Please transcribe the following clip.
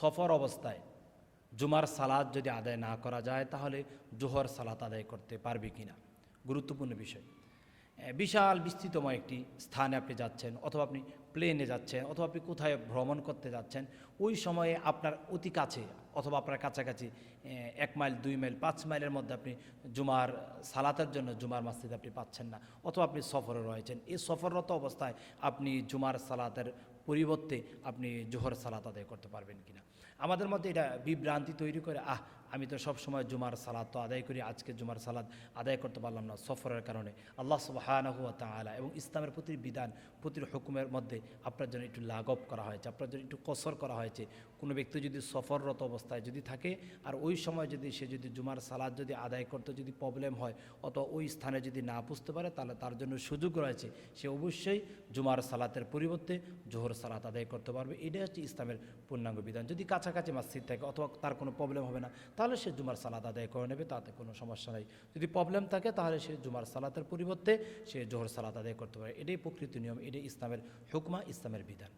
সফর অবস্থায় জুমার সালাদ যদি আদায় না করা যায়, তাহলে জোহর সালাত আদায় করতে পারবে কি না গুরুত্বপূর্ণ বিষয়। বিশাল বিস্তৃতময় একটি স্থানে আপনি যাচ্ছেন, অথবা আপনি প্লেনে যাচ্ছেন, অথবা আপনি কোথায় ভ্রমণ করতে যাচ্ছেন, ওই সময়ে আপনার অতি কাছে অথবা আপনার কাছাকাছি এক মাইল, দুই মাইল, পাঁচ মাইলের মধ্যে আপনি জুমার সালাতের জন্য জুমার মসজিদ আপনি পাচ্ছেন না, অথবা আপনি সফরে রয়েছেন। এই সফররত অবস্থায় আপনি জুমার সালাতের পরিবর্তে আপনি জোহর সালাত আদায় করতে পারবেন কিনা। আমাদের মধ্যে এটা বিভ্রান্তি তৈরি করে, আহ, আমি তো সব সময় জুমার সালাদ তো আদায় করি, আজকে জুমার সালাদ আদায় করতে পারলাম না। সফরের কারণে আল্লাহ সুবাহানহু তাআলা এবং ইসলামের প্রতি বিধান প্রতির হুকুমের মধ্যে আপনার জন্য একটু লাঘব করা হয়েছে, আপনার জন্য একটু কসর করা হয়েছে। কোনো ব্যক্তি যদি সফররত অবস্থায় যদি থাকে, আর ওই সময় যদি সে যদি জুমার সালাদ যদি আদায় করতে যদি প্রবলেম হয়, অথবা ওই স্থানে যদি না পুষতে পারে, তাহলে তার জন্য সুযোগ রয়েছে। সে অবশ্যই জুমার সালাতের পরিবর্তে জোহর সালাত আদায় করতে পারবে। এটাই হচ্ছে ইসলামের পূর্ণাঙ্গ বিধান। যদি কাছাকাছি মসজিদ থাকে, অথবা তার কোনো প্রবলেম হবে না, তাহলে সে জুমার সালাত আদায় করে নেবে, তাতে কোনো সমস্যা নেই। যদি প্রবলেম থাকে, তাহলে সে জুমার সালাতের পরিবর্তে সে জোহর সালাত আদায় করতে পারে। এটাই প্রকৃত নিয়ম, এটাই ইসলামের হুকমা, ইসলামের বিধান।